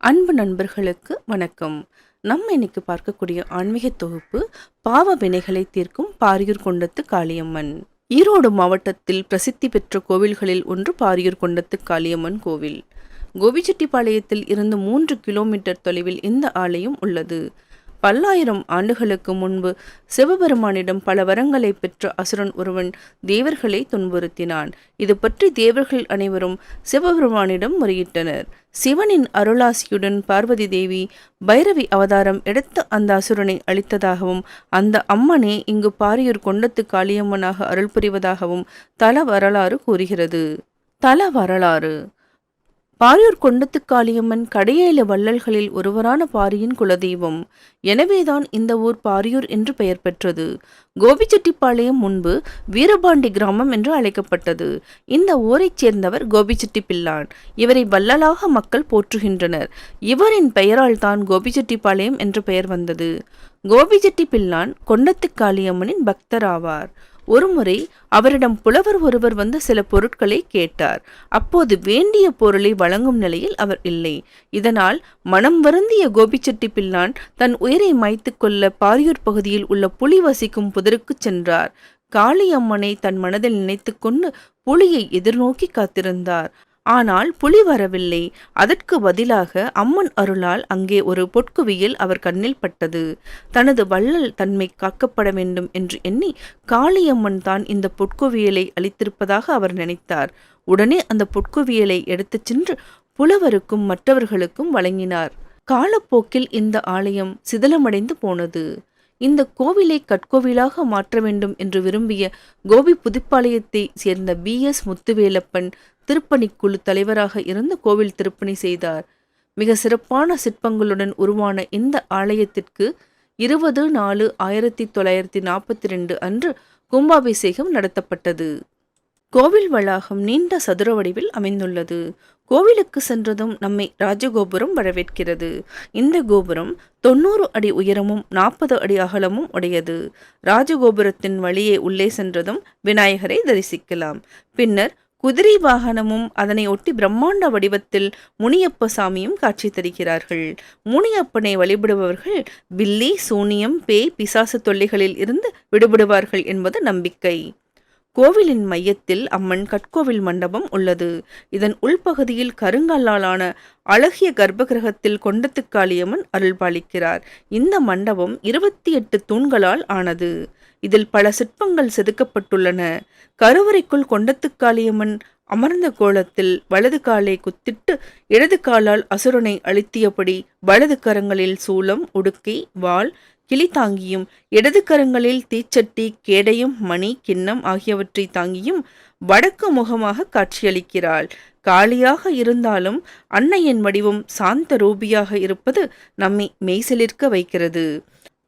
அன்பு நண்பர்களுக்கு வணக்கம். நம்ம இன்னைக்கு பார்க்கக்கூடிய ஆன்மீக தொகுப்பு பாவ வினைகளை தீர்க்கும் பாரியூர் கொண்டத்து காளியம்மன். ஈரோடு மாவட்டத்தில் பிரசித்தி பெற்ற கோவில்களில் ஒன்று பாரியூர் கொண்டத்து காளியம்மன் கோவில். கோபிச்செட்டிப்பாளையத்தில் இருந்து மூன்று கிலோமீட்டர் தொலைவில் இந்த ஆலயம் உள்ளது. பல்லாயிரம் ஆண்டுகளுக்கு முன்பு சிவபெருமானிடம் பல வரங்களை பெற்ற அசுரன் ஒருவன் தேவர்களை துன்புறுத்தினான். இது பற்றி தேவர்கள் அனைவரும் சிவபெருமானிடம் முறையிட்டனர். சிவனின் அருளாசியுடன் பார்வதி தேவி பைரவி அவதாரம் எடுத்து அந்த அசுரனை அளித்ததாகவும் அந்த அம்மனே இங்கு பாரியூர் கொண்டத்து காளியம்மனாக அருள் புரிவதாகவும் தல வரலாறு கூறுகிறது. தல வரலாறு. பாரியூர் கொண்டத்து காளியம்மன் கடையேழு வள்ளல்களில் ஒருவரான பாரியின் குலதெய்வம். எனவேதான் இந்த ஊர் பாரியூர் என்று பெயர் பெற்றது. கோபிச்செட்டிப்பாளையம் முன்பு வீரபாண்டி கிராமம் என்று அழைக்கப்பட்டது. இந்த ஊரைச் சேர்ந்தவர் கோபிச்செட்டி பிள்ளான் இவரை வள்ளலாக மக்கள் போற்றுகின்றனர். இவரின் பெயரால் தான் கோபிச்செட்டிப்பாளையம் என்று பெயர் வந்தது. கோபிச்செட்டி பிள்ளான் கொண்டத்து காளியம்மனின் பக்தராவார். ஒருமுறை அவரிடம் புலவர் ஒருவர் வந்து சில பொருட்களை கேட்டார். அப்போது வேண்டிய பொருளை வழங்கும் நிலையில் அவர் இல்லை. இதனால் மனம் வருந்திய கோபிச்செட்டி பிள்ளான் தன் உயிரை மாய்த்து கொள்ள பாரியூர் பகுதியில் உள்ள புலி வசிக்கும் புதருக்கு சென்றார். காளியம்மனை தன் மனதில் நினைத்துக்கொண்டு புலியை எதிர்நோக்கி காத்திருந்தார். ஆனால் புலி வரவில்லை. அதற்கு பதிலாக அம்மன் அருளால் அங்கே ஒரு பொற்குவியில் அவர் கண்ணில் பட்டது. தனது வள்ளல் தன்மை காக்கப்பட வேண்டும் என்று எண்ணி காளியம்மன் தான் இந்த பொற்குவியலை அளித்திருப்பதாக அவர் நினைத்தார். உடனே அந்த பொற்குவியலை எடுத்துச் சென்று புலவருக்கும் மற்றவர்களுக்கும் வழங்கினார். காலப்போக்கில் இந்த ஆலயம் சிதிலமடைந்து போனது. இந்த கோவிலை கற்கோவிலாக மாற்ற வேண்டும் என்று விரும்பிய கோபி புதுப்பாளையத்தை சேர்ந்த பி எஸ் முத்துவேலப்பன் திருப்பணிக்குழு தலைவராக இருந்து கோவில் திருப்பணி செய்தார். மிக சிறப்பான சிற்பங்களுடன் உருவான இந்த ஆலயத்திற்கு இருபது நாலு ஆயிரத்தி தொள்ளாயிரத்தி நாற்பத்தி ரெண்டு அன்று கும்பாபிஷேகம் நடத்தப்பட்டது. கோவில் வளாகம் நீண்ட சதுர வடிவில் அமைந்துள்ளது. கோவிலுக்கு சென்றதும் நம்மை ராஜகோபுரம் வரவேற்கிறது. இந்த கோபுரம் தொண்ணூறு அடி உயரமும் நாற்பது அடி அகலமும் உடையது. ராஜகோபுரத்தின் வழியே உள்ளே சென்றதும் விநாயகரை தரிசிக்கலாம். பின்னர் குதிரை வாகனமும் அதனை ஒட்டி பிரம்மாண்ட வடிவத்தில் முனியப்ப சாமியும் காட்சி தருகிறார்கள். முனியப்பனை வழிபடுபவர்கள் பில்லி சூனியம் பேய் பிசாசு தொல்லைகளில் இருந்து விடுபடுவார்கள் என்பது நம்பிக்கை. கோவிலின் மையத்தில் அம்மன் கட்கோவில் மண்டபம் உள்ளது. இதன் உள்பகுதியில் கருங்கல்லாலான அழகிய கர்ப்பகிரகத்தில் கொண்டத்துக்காளியம்மன் அருள்பாலிக்கிறார். இந்த மண்டபம் இருபத்தி எட்டு தூண்களால் ஆனது. இதில் பல சிற்பங்கள் செதுக்கப்பட்டுள்ளன. கருவறைக்குள் கொண்டத்துக்காளியம்மன் அமர்ந்த கோலத்தில் வலது காலை குத்திட்டு இடது காலால் அசுரனை அழுத்தியபடி வலது கரங்களில் சூலம் உடுக்கை வாள் கிளி தாங்கியும் இடது கரங்களில் தீச்சட்டி கேடையும் மணி கிண்ணம் ஆகியவற்றை தாங்கியும் வடக்கு முகமாக காட்சியளிக்கிறாள். காளியாக இருந்தாலும் அன்னையின் வடிவம் சாந்த ரூபியாக இருப்பது நம்மை மெய்சிலிர்க்க வைக்கிறது.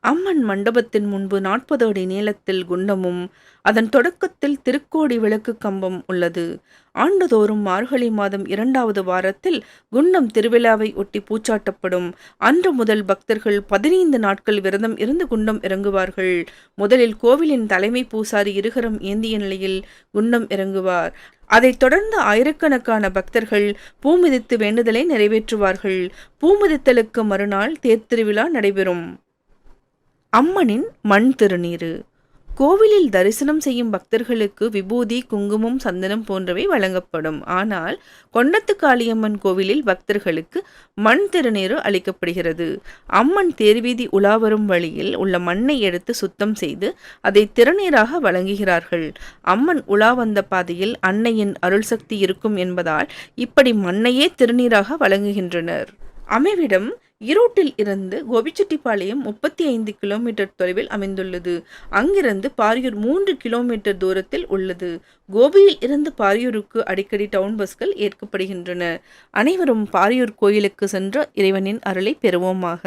அம்மன் மண்டபத்தின் முன்பு நாற்பது அடி நீளத்தில் குண்டமும் அதன் தொடக்கத்தில் திருக்கோடி விளக்கு கம்பம் உள்ளது. ஆண்டுதோறும் மார்கழி மாதம் இரண்டாவது வாரத்தில் குண்டம் திருவிழாவை ஒட்டி பூச்சாட்டப்படும். அன்று முதல் பக்தர்கள் பதினைந்து நாட்கள் விரதம் இருந்து குண்டம் இறங்குவார்கள். முதலில் கோவிலின் தலைமை பூசாரி இருகரம் ஏந்திய நிலையில் குண்டம் இறங்குவார். அதைத் தொடர்ந்து ஆயிரக்கணக்கான பக்தர்கள் பூமிதித்து வேண்டுதலை நிறைவேற்றுவார்கள். பூமிதித்தலுக்கு மறுநாள் தேர்திருவிழா நடைபெறும். அம்மனின் மண் திருநீரு கோவிலில் தரிசனம் செய்யும் பக்தர்களுக்கு விபூதி குங்குமம் சந்தனம் போன்றவை வழங்கப்படும். ஆனால் கொண்டத்து காளியம்மன் கோவிலில் பக்தர்களுக்கு மண் திருநீரு அளிக்கப்படுகிறது. அம்மன் தேர்வீதி உலாவரும் வழியில் உள்ள மண்ணை எடுத்து சுத்தம் செய்து அதை திருநீராக வழங்குகிறார்கள். அம்மன் உலா வந்த பாதையில் அன்னையின் அருள் சக்தி இருக்கும் என்பதால் இப்படி மண்ணையே திருநீராக வழங்குகின்றனர். அமைவிடம் ஈரோட்டில் இருந்து கோபிச்செட்டிப்பாளையம் முப்பத்தி ஐந்து கிலோமீட்டர் தொலைவில் அமைந்துள்ளது. அங்கிருந்து பாரியூர் மூன்று கிலோமீட்டர் தூரத்தில் உள்ளது. கோபியில் இருந்து பாரியூருக்கு அடிக்கடி டவுன் பஸ்கள் ஏற்கப்படுகின்றன. அனைவரும் பாரியூர் கோயிலுக்கு சென்ற இறைவனின் அருளை பெறுவோமாக.